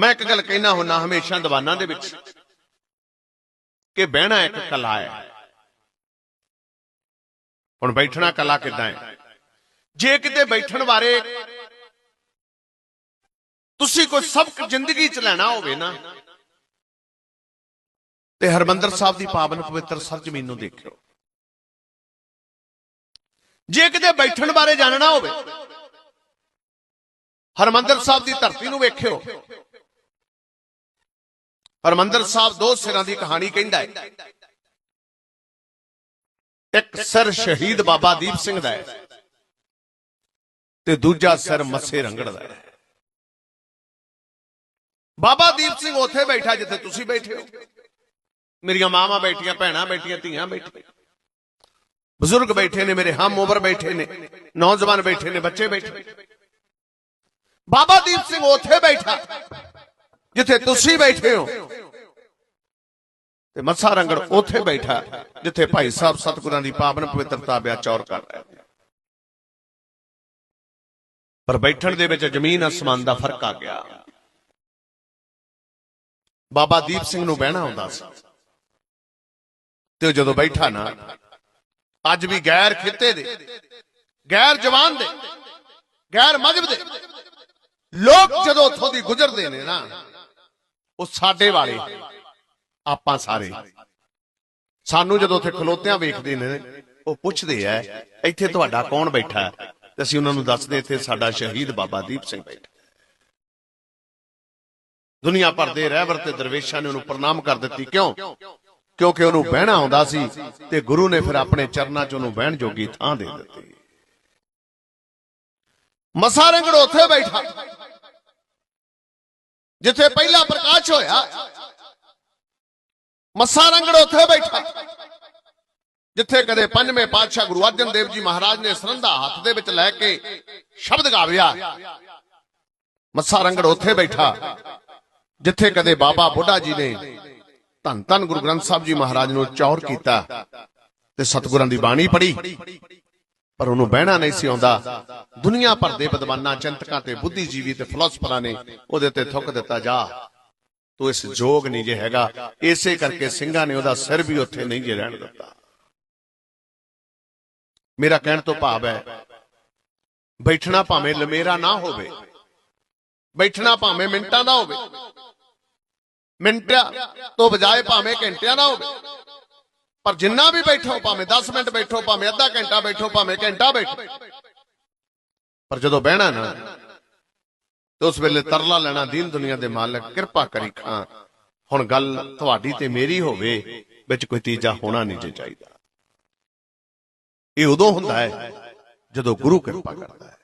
ਮੈਂ ਇੱਕ ਗੱਲ ਕਹਿਣਾ ਹੁੰਨਾ ਹਮੇਸ਼ਾ ਦੀਵਾਨਾਂ ਦੇ ਵਿੱਚ ਕਿ ਬਹਿਣਾ ਇੱਕ ਕਲਾ ਹੈ। ਹੁਣ ਬੈਠਣਾ ਕਲਾ ਕਿੱਦਾਂ ਹੈ? ਜੇ ਕਿਤੇ ਬੈਠਣ ਬਾਰੇ ਤੁਸੀਂ ਕੋਈ ਸਬਕ ਜ਼ਿੰਦਗੀ ਚ ਲੈਣਾ ਹੋਵੇ ਨਾ, ਤੇ ਹਰਮੰਦਰ ਸਾਹਿਬ ਦੀ ਪਾਵਨ ਪਵਿੱਤਰ ਸਰਜਮੀਨ ਨੂੰ ਦੇਖਿਓ। ਜੇ ਕਿਤੇ ਬੈਠਣ ਬਾਰੇ ਜਾਣਨਾ ਹੋਵੇ, ਹਰਮੰਦਰ ਸਾਹਿਬ ਦੀ ਧਰਤੀ ਨੂੰ ਵੇਖਿਓ ਹਰਮੰਦਰ ਸਾਹਿਬ ਦੋ ਸਿਰਾਂ ਦੀ ਕਹਾਣੀ ਕਹਿੰਦਾ ਹੈ। ਇੱਕ ਸਿਰ ਸ਼ਹੀਦ ਬਾਬਾ ਦੀਪ ਸਿੰਘ ਦਾ ਹੈ ਤੇ ਦੂਜਾ ਸਿਰ ਮੱਸੇ ਰੰਗੜ ਦਾ ਹੈ। ਬਾਬਾ ਦੀਪ ਸਿੰਘ ਉੱਥੇ ਬੈਠਾ ਜਿੱਥੇ ਤੁਸੀਂ ਬੈਠੇ ਹੋ। ਮੇਰੀਆਂ ਮਾਵਾਂ ਬੈਠੀਆਂ, ਭੈਣਾਂ ਬੈਠੀਆਂ, ਧੀਆਂ ਬੈਠੀਆਂ। ਬਜ਼ੁਰਗ ਬੈਠੇ ਨੇ, ਮੇਰੇ ਹਮ ਉਮਰ ਬੈਠੇ ਨੇ, ਨੌਜਵਾਨ ਬੈਠੇ ਨੇ, ਬੱਚੇ ਬੈਠੇ ਬਾਬਾ ਦੀਪ ਸਿੰਘ ਉੱਥੇ ਬੈਠਾ ਜਿੱਥੇ ਤੁਸੀਂ ਬੈਠੇ ਹੋ। ਤੇ ਮੱਸਾ ਰੰਗੜ ਉੱਥੇ ਬੈਠਾ, ਜਿੱਥੇ ਭਾਈ ਸਾਹਿਬ ਸਤਿਗੁਰਾਂ ਦੀ ਪਾਵਨ ਪਵਿੱਤਰਤਾ ਬਿਆ ਚੌਰ ਕਰ ਰਿਹਾ ਪਰ ਬੈਠਣ ਦੇ ਵਿੱਚ ਜ਼ਮੀਨ ਅਸਮਾਨ ਦਾ ਫ਼ਰਕ ਆ ਗਿਆ। ਬਾਬਾ ਦੀਪ ਸਿੰਘ ਨੂੰ ਬਹਿਣਾ ਆਉਂਦਾ ਸੀ। ਤੇ ਉਹ ਜਦੋਂ ਬੈਠਾ ਨਾ, ਅੱਜ ਵੀ ਗੈਰ ਖਿੱਤੇ ਦੇ, ਗੈਰ ਜਵਾਨ ਦੇ, ਗੈਰ ਮਜਬ ਦੇ, ਲੋਕ ਜਦੋਂ ਉੱਥੋਂ ਦੀ ਗੁਜ਼ਰਦੇ ਨੇ ਨਾ, ਉਹ ਸਾਡੇ ਵਾਲੇ ਆਪਾਂ ਸਾਰੇ। ਸਾਨੂੰ ਜਦੋਂ ਉੱਥੇ ਖਲੋਤਿਆਂ ਵੇਖਦੇ ਨੇ, ਉਹ ਪੁੱਛਦੇ ਐ ਇੱਥੇ ਤੁਹਾਡਾ ਕੌਣ ਬੈਠਾ? ਹੈ ਤੇ ਅਸੀਂ ਉਹਨਾਂ ਨੂੰ ਦੱਸਦੇ, ਇੱਥੇ ਸਾਡਾ ਸ਼ਹੀਦ ਬਾਬਾ ਦੀਪ ਸਿੰਘ ਬੈਠਾ। ਦੁਨੀਆ ਭਰ ਦੇ ਰਹਿਬਰ ਤੇ ਦਰਵੇਸ਼ਾਂ ਨੇ ਉਹਨੂੰ ਪ੍ਰਣਾਮ ਕਰ ਦਿੱਤੀ। ਕਿਉਂ? ਕਿਉਂਕਿ ਉਹਨੂੰ ਬਹਿਣਾ ਆਉਂਦਾ ਸੀ ਤੇ ਗੁਰੂ ਨੇ ਫਿਰ ਆਪਣੇ ਚਰਨਾਂ 'ਚ ਉਹਨੂੰ ਬਹਿਣ ਜੋਗੀ ਥਾਂ ਦੇ ਦਿੱਤੀ। ਮਸਾ ਰੰਗੜ ਉੱਥੇ ਬੈਠਾ। ਜਿੱਥੇ ਪਹਿਲਾ ਪ੍ਰਕਾਸ਼ ਹੋਇਆ ਮੱਸਾ ਰੰਗੜ ਉੱਥੇ ਬੈਠਾ। ਜਿੱਥੇ ਕਦੇ ਪੰਜਵੇਂ ਪਾਤਸ਼ਾਹ ਗੁਰੂ ਅਰਜਨ ਦੇਵ ਜੀ ਮਹਾਰਾਜ ਨੇ ਸਰੰਦਾ ਹੱਥ ਦੇ ਵਿੱਚ ਲੈ ਕੇ ਸ਼ਬਦ ਗਾਵਿਆ ਮੱਸਾ ਰੰਗੜ ਉੱਥੇ ਬੈਠਾ, ਜਿੱਥੇ ਕਦੇ ਬਾਬਾ ਬੁੱਢਾ ਜੀ ਨੇ ਧੰਨ ਧੰਨ ਗੁਰੂ ਗ੍ਰੰਥ ਸਾਹਿਬ ਜੀ ਮਹਾਰਾਜ ਨੂੰ ਚੌਰ ਕੀਤਾ ਤੇ ਸਤਿਗੁਰਾਂ ਦੀ ਬਾਣੀ ਪੜ੍ਹੀ। ਪਰ ਉਹਨੂੰ ਬਹਿਣਾ ਨਹੀਂ ਸੀ ਆਉਂਦਾ। ਦੁਨੀਆ ਭਰ ਦੇ ਵਿਦਵਾਨਾਂ, ਚਿੰਤਕਾਂ ਤੇ ਬੁੱਧੀਜੀਵੀ ਤੇ ਫਿਲਾਸਫਰਾਂ ਨੇ ਉਹਦੇ ਤੇ ਥੁੱਕ ਦਿੱਤਾ, ਜਾ ਤੂੰ ਇਸ ਜੋਗ ਨਹੀਂ ਜੇ ਹੈਗਾ, ਇਸੇ ਕਰਕੇ ਸਿੰਘਾਂ ਨੇ ਉਹਦਾ ਸਿਰ ਵੀ ਉੱਥੇ ਨਹੀਂ ਜੇ ਰਹਿਣ ਦਿੱਤਾ। ਮੇਰਾ ਕਹਿਣ ਤੋਂ ਭਾਵ ਹੈ, ਬੈਠਣਾ ਭਾਵੇਂ ਲਮੇਰਾ ਨਾ ਹੋਵੇ, ਬੈਠਣਾ ਭਾਵੇਂ ਮਿੰਟਾਂ ਦਾ ਹੋਵੇ, ਮਿੰਟਾਂ ਤੋਂ ਬਜਾਏ ਭਾਵੇਂ ਘੰਟਿਆਂ ਦਾ ਹੋਵੇ, ਪਰ ਜਿੰਨਾ ਵੀ ਬੈਠੋ, ਭਾਵੇਂ 10 ਮਿੰਟ ਬੈਠੋ, ਭਾਵੇਂ ਅੱਧਾ ਘੰਟਾ ਬੈਠੋ, ਭਾਵੇਂ ਘੰਟਾ ਬੈਠੋ, ਪਰ ਜਦੋਂ ਬਹਿਣਾ ਨਾ ਤੇ ਉਸ ਵੇਲੇ ਤਰਲਾ ਲੈਣਾ ਦੀਨ ਦੁਨੀਆ ਦੇ ਮਾਲਕ, ਕਿਰਪਾ ਕਰੀ ਖਾਂ ਹੁਣ ਗੱਲ ਤੁਹਾਡੀ ਤੇ ਮੇਰੀ ਹੋਵੇ, ਵਿੱਚ ਕੋਈ ਤੀਜਾ ਹੋਣਾ ਨਹੀਂ ਜੇ ਚਾਹੀਦਾ। ਇਹ ਉਦੋਂ ਹੁੰਦਾ ਹੈ ਜਦੋਂ ਗੁਰੂ ਕਿਰਪਾ ਕਰਦਾ ਹੈ।